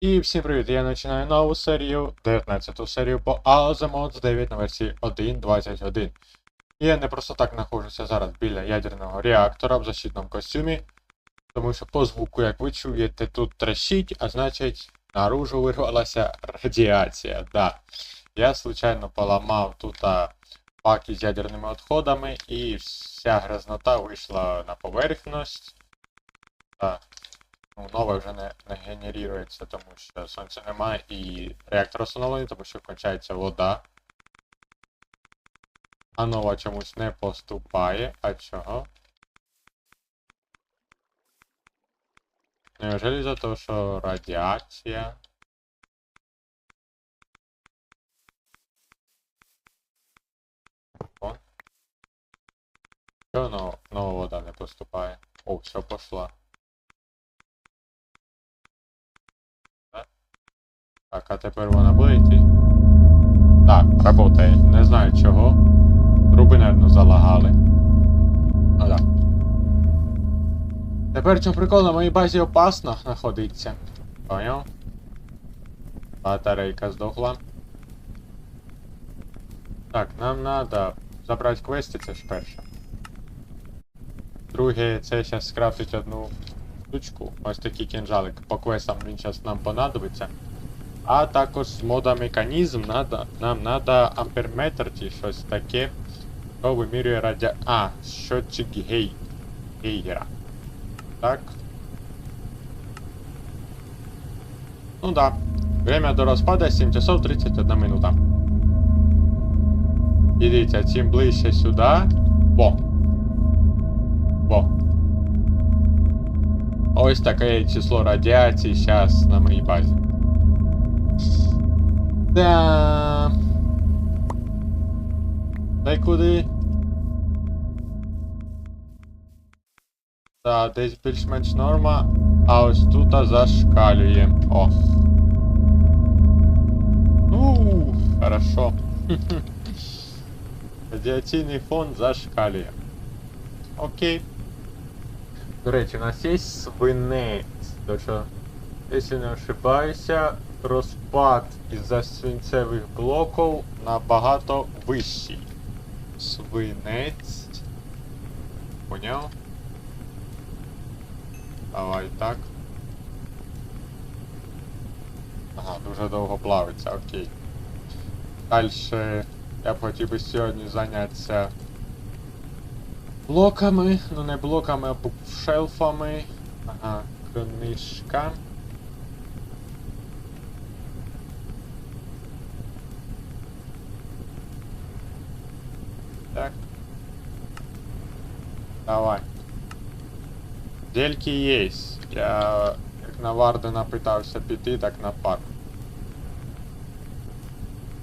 І всім привіт! Я починаю нову серію, 19 серію по Azamods 9 на версії 1.21. І Я не просто так знаходжуся зараз біля ядерного реактора в защитному костюмі, тому що по звуку, як ви чуєте, тут трещить, а значить наружу вирвалася радіація. Да. Я случайно поламав тут а, баки з ядерними відходами і вся грязнота вийшла на поверхність. Да. Ну, нове вже не, не генерується, тому що сонця немає і реактор встановлений, тому що кончається вода. А нова чомусь не поступає. А чого? Неужели за те, що радіація? О. Чого нова вода не поступає? О, все пошла. А тепер вона буде йти. Так, работає. Не знаю чого. Труби, наверное, залагали. Ну да. Тепер що прикол на моїй базі опасно знаходиться. Поняв? Батарейка здохла. Так, нам надо забрати квести, це ж перше. Друге, це зараз скрафтить одну штучку. Ось такий кінжалик. По квестам він зараз нам понадобиться. А також з мода механізм надо, нам надо амперметр чи щось таке, що вимірює радіа... А, щотчик гей... Гейгера. Так. Ну да. Время до розпада 7 часов 31 минута. І дивіться, чим ближче сюди. Во. Во. Ось таке число радіації зараз на моїй базі. Да. Дай куди? Так, десь більш-менш норма, а ось тут зашкалює. О. Ну, хорошо. Радіаційний фон зашкалює. Окей. До у нас є свинець. То що, якщо не ошибаюся, розпад із-за свинцевих блоків набагато вищий. Свинець. Поняв? Давай так. Ага, дуже довго плавиться, окей. Дальше я б хотів би сьогодні зайнятися блоками, ну не блоками, а букшелфами. Ага, книжка. Давай. Дельки есть. Я як на Вардена питався піти, так на парк.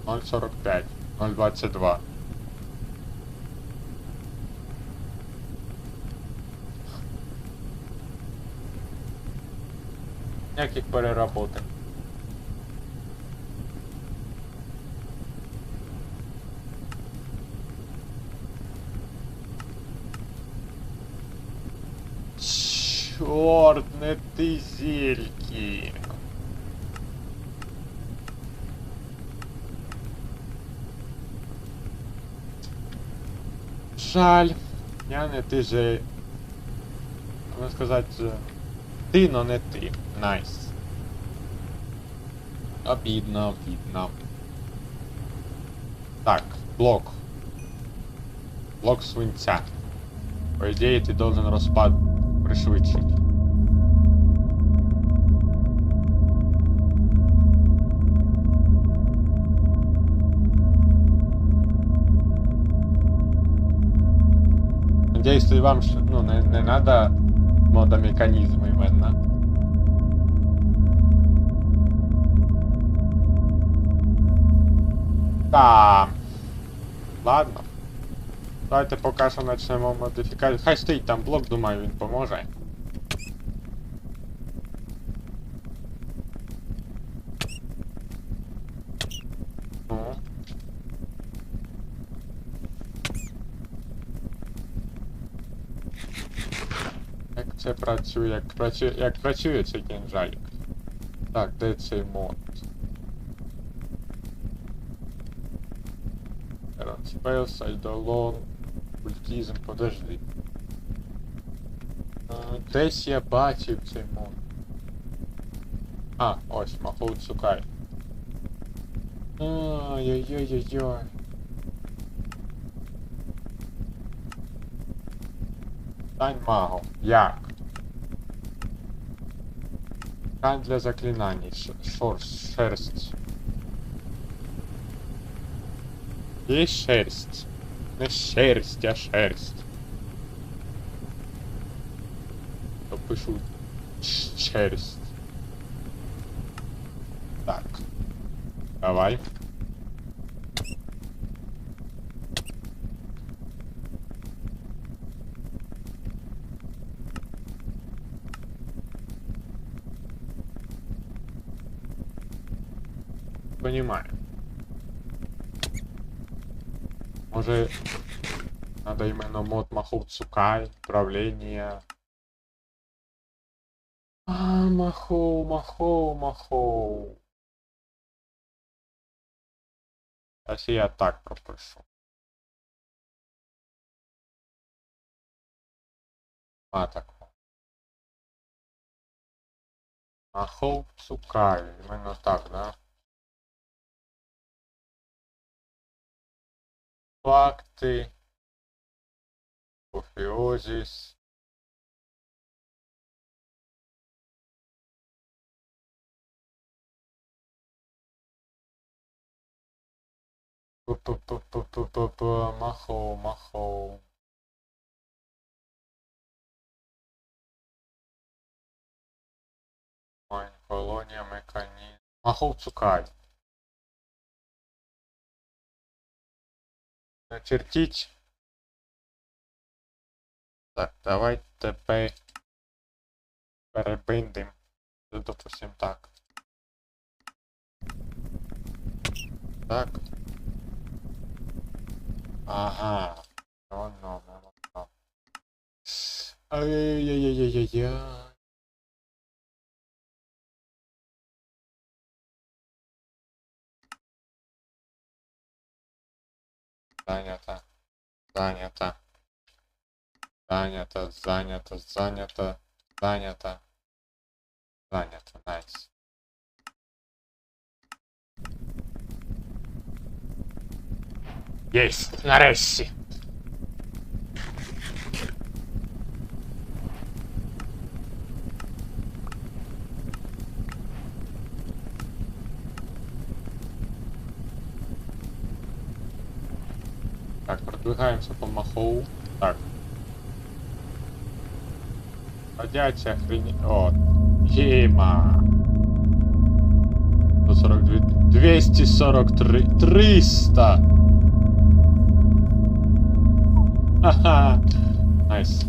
0.45. 0.22. Як їх Чорт, не ти зельки. Жаль. Я не ти же. Можна сказати. Ти, но не ти. Найс. Обідно, обідно. Так, блок. Блок свинця. По ідеї ти должен розпад пришвидшить. Надеюсь, что вам ну, не, не надо мода механизма именно. Да. Ладно. Давайте поки що почнемо модифікацію. Хай стоїть там блок, думаю, він поможе. Ну. Як це працює? Як працює, як працює цей кінжалік? Так, де цей мод? Spells, Eidolon, Культизм, подожди. Е, Десь я бачив цей мод. А, ось, Махоу. Ай-яй-яй-яй-яй. Стань магом. Як? Ткань для заклинаний. Шорс, шерсть. Є шерсть. Не шерсть, а шерсть. То пишу ч- шерсть. Так. Давай. Понимаю. Може, надо именно мод Махоу Цукай, управление. А, Махоу, Махоу, Махоу. Сейчас я так попрошу. А, так. Махоу Цукай, именно так, да? Lacte, Ofeoses, Marrou, marrou. Colônia, mecanismo. Marrou Tsukari. Начертіть. Так, давай тепер перебиндим. Допустим так. Так. Ага. Ну, ну, ну, ну, ну. Ай-яй-яй-яй-яй-яй. Занято. Занято. Занято, занято, занято, занято. Занято, найс. Єсть, нарешті. Так, продвигаемся по Махоу. Так. Ходячая хрень... О, Ема. 142... 243... 300! Ха-ха! Найс.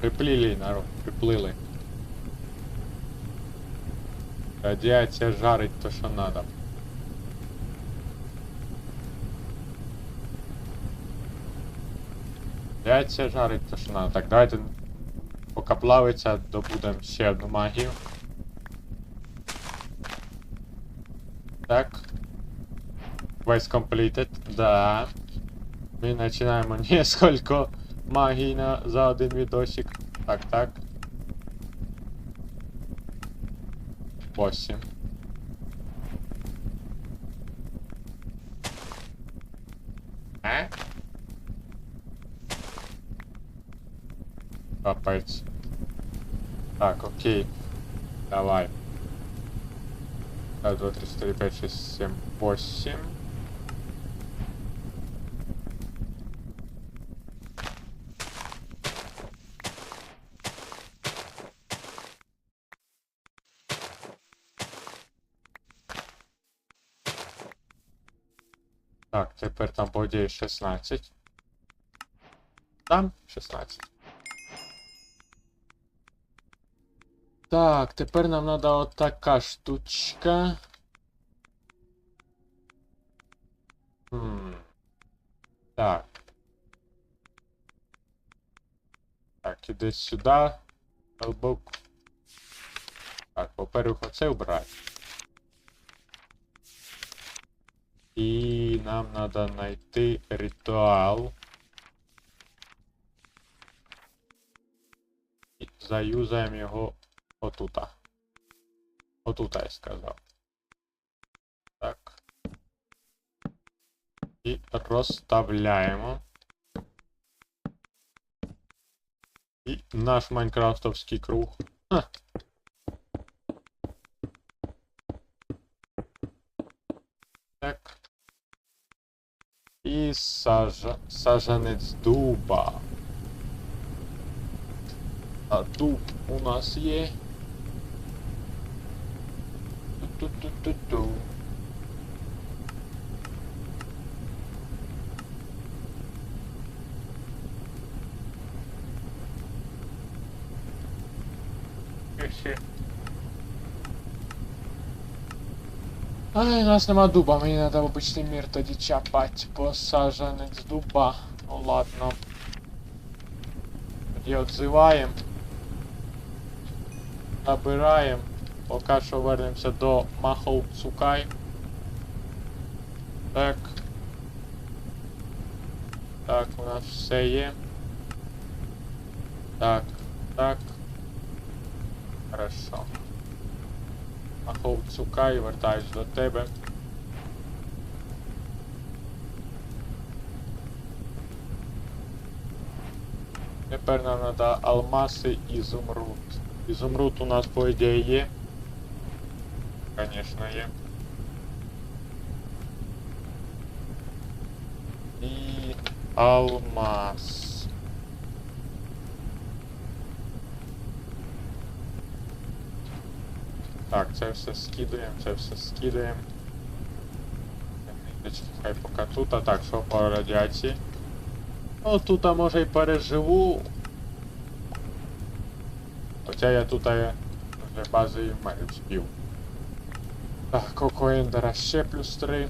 Приплили, народ, приплили. Радіація жарить то, що надо. Радіація жарить то, що надо. Так, давайте поки плавиться, добудемо ще одну магію. Так. Quest completed. Да. Ми починаємо несколько магій на, за один відосик. Так, так. боссе. А? Капать. Так, окей. Давай. 2, 3, 4, 5, 6, 7, 8. Буде 16. Там 16. Так, тепер нам надо от така штучка. Хм. Так. Так, іди сюди. Толбок. Так, по-перше, оце вбирай. І нам треба знайти ритуал. І заюзаємо його отута. Отута я сказав. Так. І розставляємо. І наш майнкрафтовський круг. Ха. Так. І сажа... сажанець дуба. А дуб у нас є. Ту-ту-ту-ту-ту. Ще. Ай, у нас нема дуба, мені треба в обичний мір тоді чапать посаженець дуба. Ну ладно. Тоді отзиваємо. Набираємо. Поки що вернемося до Махов Цукай. Так. Так, у нас все є. Так, так. Хорошо. Цукай, вертаюсь до тебе. Тепер нам треба алмаси і ізумруд. Ізумруд у нас по ідеї є. Конечно, є. І алмаз. Так, це все скидуємо, це все скидуємо. Хай поки тут, а так, що по радіації. Ну, тут а може й переживу. Хоча я тут вже базою збив. Так, Коко Ендера ще плюс 3.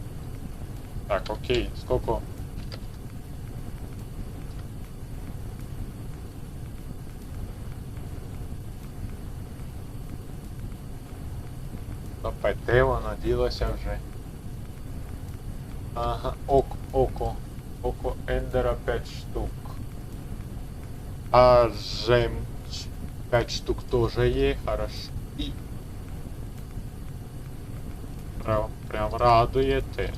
Так, окей, сколько? Опять де воно ділося вже? Ага, ок, око. Око Ендера 5 штук. А жемч 5 штук тоже є, хорошо. І Прям, прям радуєте.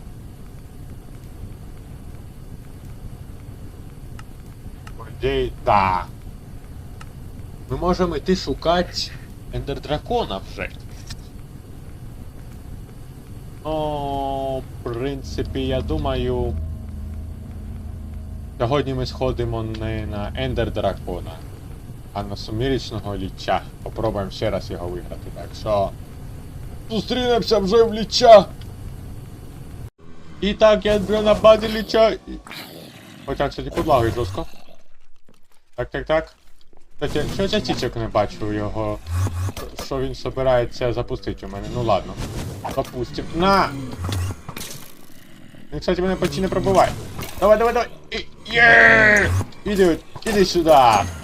Ідеї, да. Ми можемо йти шукати Ендер Дракона вже. Ну, в принципі, я думаю. Сьогодні ми сходимо не на Ендер Дракона, а на сумірічного ліча. Попробуємо ще раз його виграти. Так що. Зустрінемося вже в ліча! І так, я вже на базі ліча. Хоча, кстати, підлагою жорстко. Так, так, так. Кстати, що я тічок не бачу його. Що він собирається запустити у мене. Ну ладно. Запустим. На! Він, кстати, мене почти не пробиває. Давай, давай, давай! Є! Іди, іди сюди!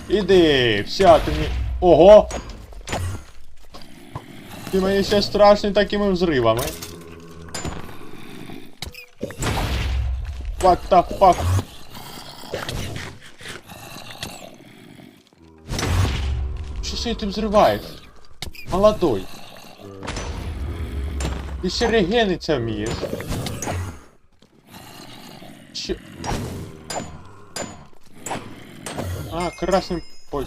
Іди! Все, ти мені... Ого! Ти мені ще страшний такими взривами. What the fuck? Що ж ти взриваєш? Молодой. Ти ще регениться вмієш. Що? А, красним... Ой.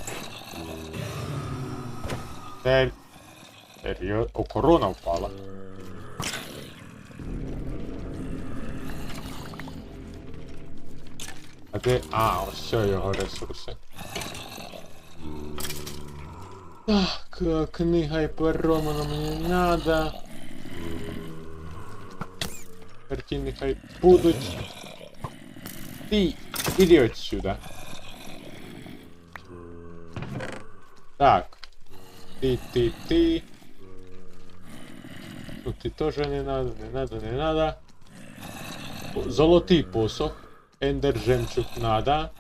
Цель. Серйозно? О, корона впала. А де... А, все його ресурси. Так, е, книга і перо воно мені не надо. Картини хай будуть. Ти, іди отсюда. Так. Ты, ты, ты. Ну ты тоже не надо, не надо, не надо. Золотий посох. Ендер жемчуг надо.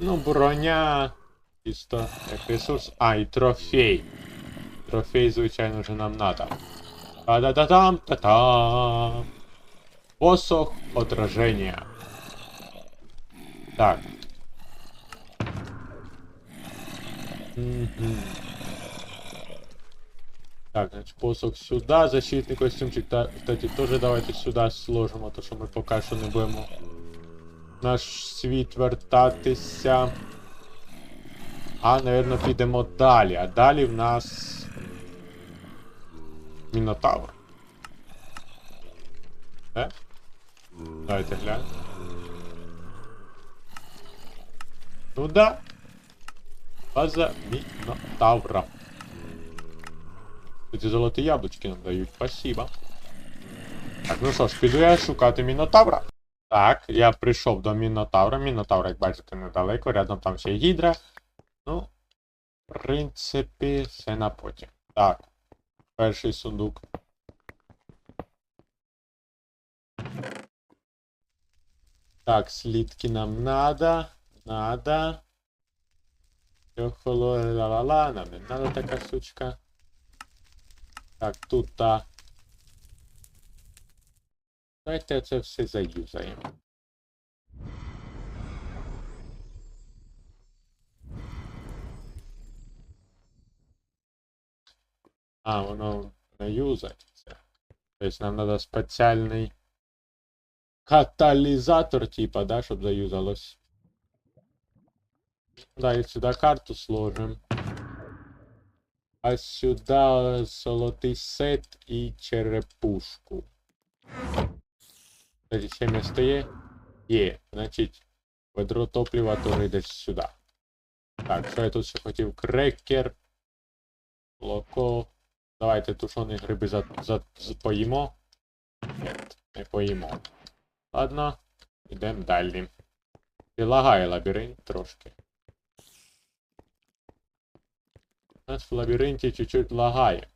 Ну, броня. Чисто як ресурс. А, і трофей. Трофей, звичайно, вже нам надо. Та-да-да-там, та-там. Посох отражения. Так. Так, значит, посох сюда, защитный костюмчик, та, кстати, тоже давайте сюда сложимо, то що ми поки що не будемо наш світ вертатися. А, наверное, підемо далі. А далі в нас. Мінотавр. Е? Давайте глянемо. Ну да. База Мінотавра. Ці золоті яблучки нам дають, спасибо. Так, ну що ж, піду я шукати Мінотавра. Так, я прийшов до Мінотавра. Мінотавр, як бачите, недалеко, рядом там ще гідра. Ну, в принципі, все на потім. Так. Перший сундук. Так, слитки нам надо. Надо. Ла-ла-ла, нам не надо така сучка. Так, тут та. Давайте це все заюзаємо. А, воно не юзається. Тобто нам треба спеціальний каталізатор, типа, да, щоб заюзалось. Да, і сюди карту сложим. А сюди золотий сет і черепушку. Кстати, ще місто є? Є. Значить, ведро топлива теж йде сюди. Так, що я тут ще хотів? Крекер. Молоко. Давайте тушені гриби за, за, за, поїмо. Ні, не поїмо. Ладно, йдемо далі. І лагає лабіринт трошки. У нас в лабіринті чуть-чуть лагає.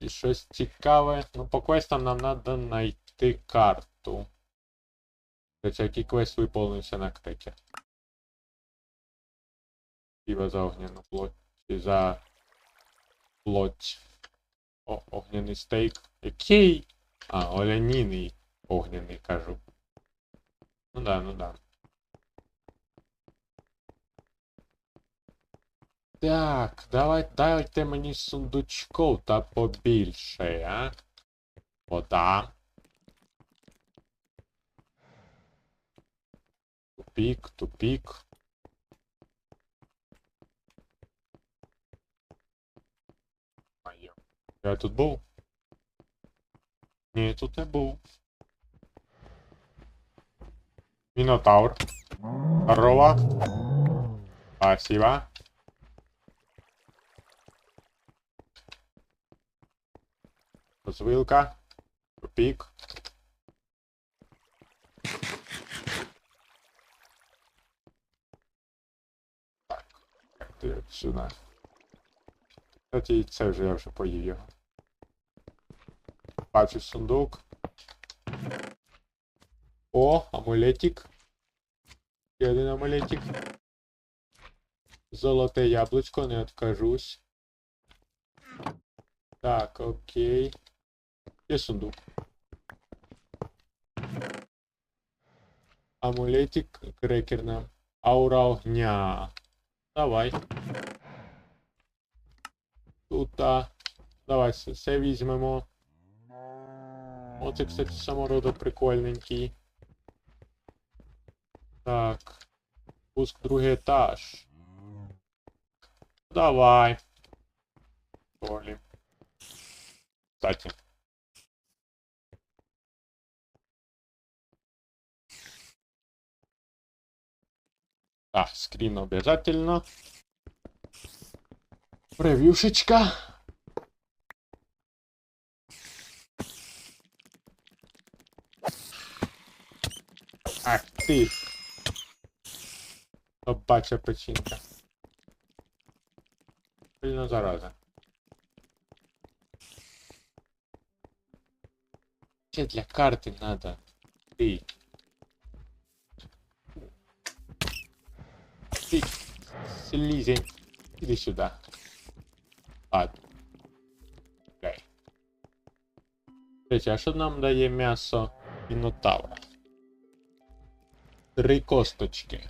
І щось цікаве. Ну, по квестам нам треба знайти карту. Тобто, який квест виповнився на крекер. Співа за огняну плоть. Чи за плоть. О, огняний стейк. Який? А, оляніний огняний, кажу. Ну да, ну да. Так, давай, дайте мені сундучков та побільше, а? Вода. Тупік, тупік. Я тут був? Ні, тут не був. Мінотавр. Здорово. Спасибо. Розвилка. Тупік. Так. Ти сюди. Кстати, і це вже я вже поїв його. Бачу сундук. О, амулетик. Ще один амулетик. Золоте яблучко, не откажусь. Так, окей. Є сундук. Амулетик крекер нам. Аура огня. Давай. Тут. Давай все, візьмемо. Оце, кстати, самороду прикольненький. Так. Пуск другий етаж. Давай. Полі. Кстати. Так, скрин обязательно. Превьюшечка. Ах ти. Собача печінка. Сильно зараза. Ще для карти надо. Ти. Ты, слизень. Иди сюда Ладно. Окей. Речі, а що нам дає м'ясо мінотавра? Три косточки.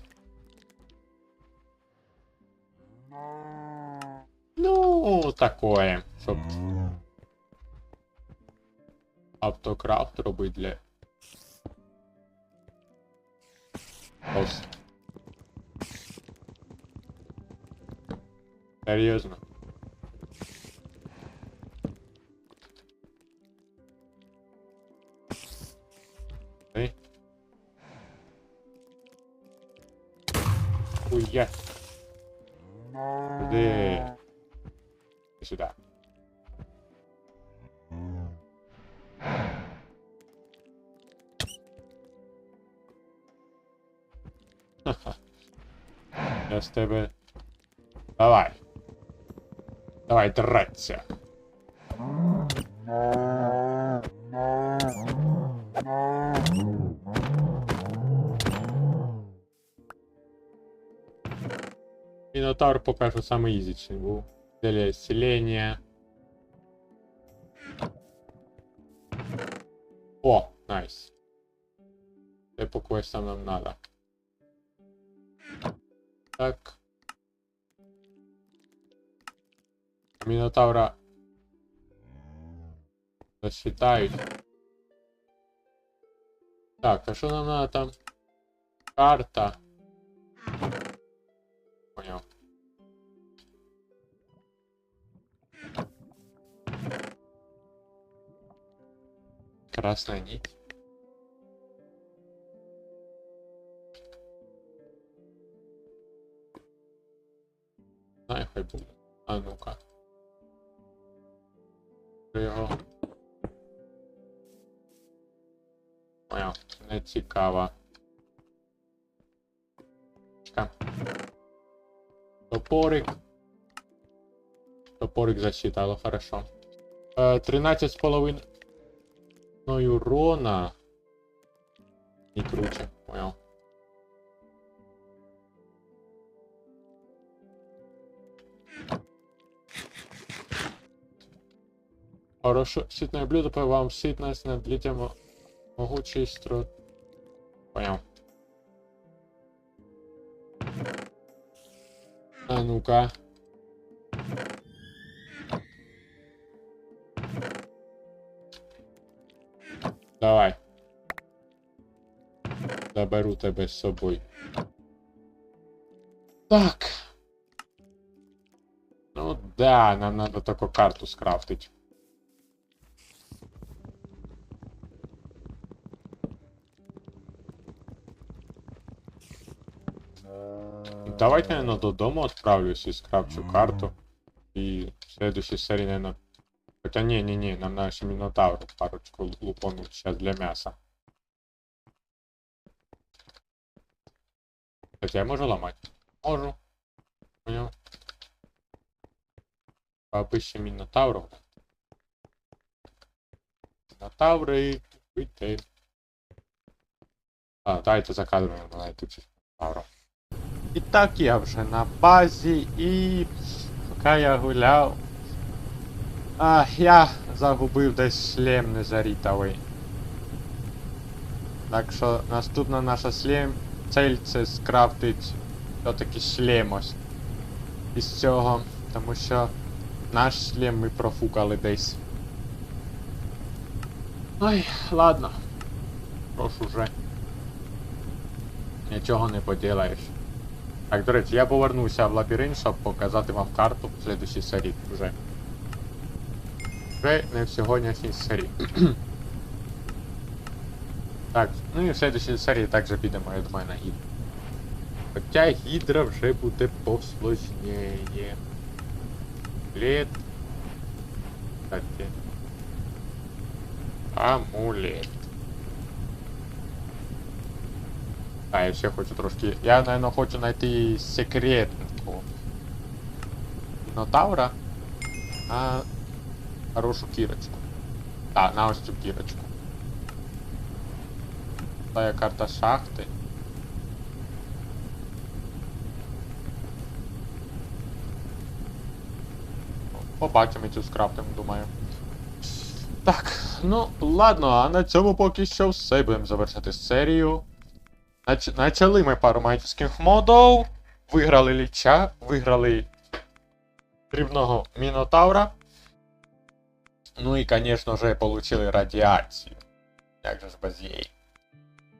Ну, такое. Щоб автокрафт робить для. Ос. Серйозно. Хуя. Иди. Иди сюда. Ха-ха. Я з тебе. Давай. Давай, драться. Мінотавр поки що саме ізічний був. Для исцеления. О, найс. Це по квестам нам надо. Так. Мінотавра засчитають. Так, а що нам надо там? Карта. Красная нить. Знаю, хай. А ну-ка. Його. Понял. Не цікаво. Чекай. Топорик. Топорик засчитало, хорошо. Е, 13 з половиною урона. Не круче, понял. Хорошо, сытное блюдо, по вам сытность, надлите мо- могучий стру... Понял. А ну-ка. Заберу тебе з собою. Так. Ну да, нам надо только карту скрафтить. Давайте, наверное, додому отправлюсь и скрафчу карту. И в следующей серии, наверное... Хотя не-не-не, нам надо еще Минотавру парочку лу- лупануть сейчас для мяса. Кстати, я можу ломать? Можу. Понял. Попище Мінотавру. Мінотаври, вийти. А, дайте за кадром, тут Мінотавру. І так я вже на базі і поки я гуляв. А, я загубив десь шлем незарітовий. Так що наступна наша шлем цель це скрафтить все-таки шлем ось із цього. Тому що наш шлем ми профукали десь. Ой, ладно. Прошу вже. Нічого не поділаєш. Так, до речі, я повернуся в лабіринт, щоб показати вам карту в следующій серії вже. Вже не в сьогоднішній серії. так, ну і в следующій серії також підемо, я думаю, на гідру. Хоча гідра вже буде посложнее. Лет. Кстати. Амулет. А, я ще хочу трошки. Я, наверное, хочу знайти секретнику. Мінотавра. А хорошу кірочку. Так, на ось цю кірочку. Тая карта шахти. Побачимо цю скрафтим, думаю. Так, ну, ладно, а на цьому поки що все. Будемо завершити серію. Нач... Начали ми пару майтівських модов. Виграли ліча, виграли дрібного мінотавра. Ну і, звісно ж, отримали радіацію. Як же ж без її.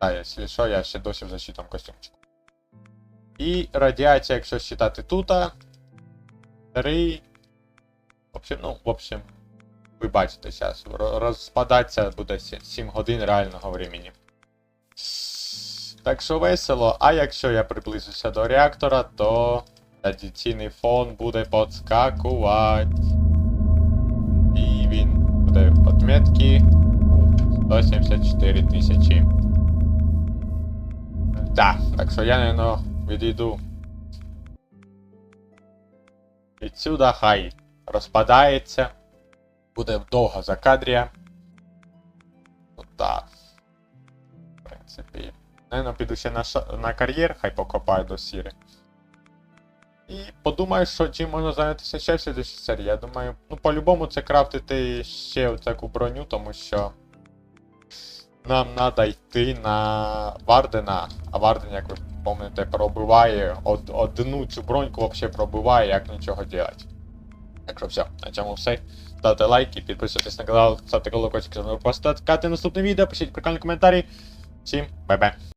А, якщо що, я ще досі в защитному костюмчику. І радіація, якщо считати тут. 3. В общем, ну, в общем, ви бачите зараз. Розпадатися буде 7 годин реального времени. Так що весело, а якщо я приблизуся до реактора, то радіаційний фон буде подскакувати. І він буде в отметки 174 тисячі. Да, так що я, наверное, відійду. Відсюда хай розпадається. Буде довго за кадрія. Ну так. В принципі. Наверно, піду ще на, на кар'єр, хай покопаю до сіри. І подумаю, що чим можна зайнятися ще в слідчій серії. Я думаю, ну по-любому це крафтити ще таку броню, тому що нам треба йти на Вардена, а Варден, як ви пам'ятаєте, пробиває од, одну цю броньку взагалі пробиває, як нічого робити. Так що все, на цьому все. Ставте лайки, підписуйтесь на канал, ставте колокольчик, щоб не пропустити наступне відео, пишіть прикольні коментарі. Всім бай-бай.